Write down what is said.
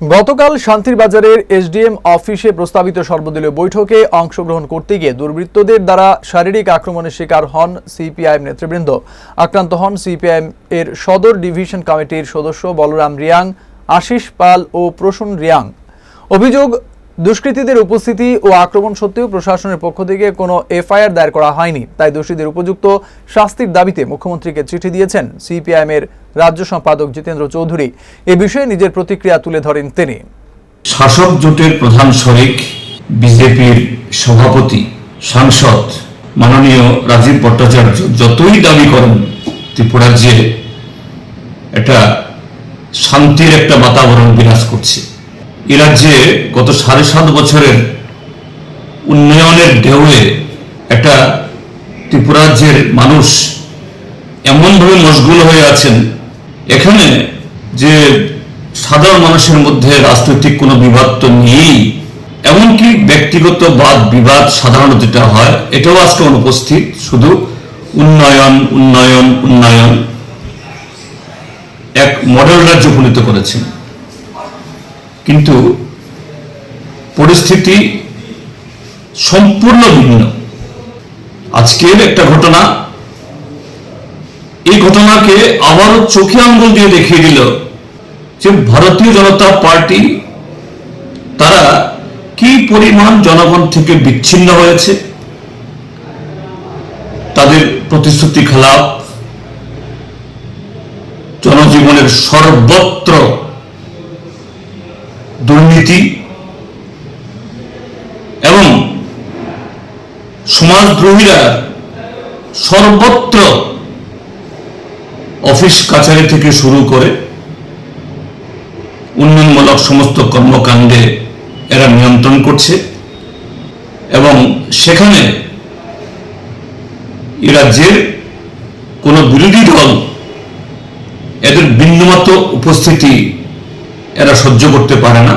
গতকাল শান্তির বাজারের এসডিএম অফিসে প্রস্তাবিত সর্বদলীয় বৈঠকে অংশগ্রহণ করতে গিয়ে দুর্বৃত্তদের দ্বারা শারীরিক আক্রমণের শিকার হন সিপিআইএম নেতৃবৃন্দ। আক্রান্ত হন সিপিআইএম এর সদর ডিভিশন কমিটির সদস্য বলরাম রিয়াং, আশিস পাল ও প্রসূন রিয়াং। অভিযোগ দুষ্কৃতীদের উপস্থিতি ও আক্রমণ সত্ত্বেও প্রশাসনের পক্ষ থেকে কোনো এফআইআর দায়ের করা হয়নি। তাই দোষীদের উপযুক্ত শাস্তির দাবিতে মুখ্যমন্ত্রীকে চিঠি দিয়েছেন সিপিআইএম এর রাজ্য সম্পাদক জিতেন্দ্র চৌধুরী। এ বিষয়ে নিজের প্রতিক্রিয়া তুলে ধরেন তিনি। শাসক জোটের প্রধান শরিক, বিজেপির সভাপতি, সাংসদ, মাননীয় রাজীব ভট্টাচার্য যতই দাবি করেন ত্রিপুরাজ্যে একটা শান্তির একটা বাতাবরণ বিরাজ করছে। এ রাজ্যে গত সাড়ে সাত বছরের উন্নয়নের ঢেউয়ে একটা ত্রিপুরাজ্যের মানুষ এমনভাবে মশগুল হয়ে আছেন। এখানে যে সাধারণ মানুষের মধ্যে রাজনৈতিক কোনো বিবাদ তো নেই, এমনকি ব্যক্তিগত বাদ বিবাদ সাধারণত যেটা হয়, এটাও আজকে অনুপস্থিত, শুধু উন্নয়ন উন্নয়ন উন্নয়ন, এক মডেল রাজ্য উপনীত করেছেন। কিন্তু পরিস্থিতি সম্পূর্ণ ভিন্ন। আজকের একটা ঘটনা, এই ঘটনাকে আবারও চোখে আঙ্গুল দিয়ে দেখিয়ে দিল যে ভারতীয় জনতা পার্টি, তারা কি পরিমাণ জনগণ থেকে বিচ্ছিন্ন হয়েছে, তাদের প্রতিশ্রুতি খেলাপ জনজীবনের সর্বত্র দুর্নীতি এবং সমাজদ্রোহীরা সর্বত্র অফিস কাছারি থেকে শুরু করে উন্নয়নমূলক সমস্ত কর্মকাণ্ডে এরা নিয়ন্ত্রণ করছে এবং সেখানে এ রাজ্যের কোনো বিরোধী দল এদের বিন্দুমাত্র উপস্থিতি এরা সহ্য করতে পারে না।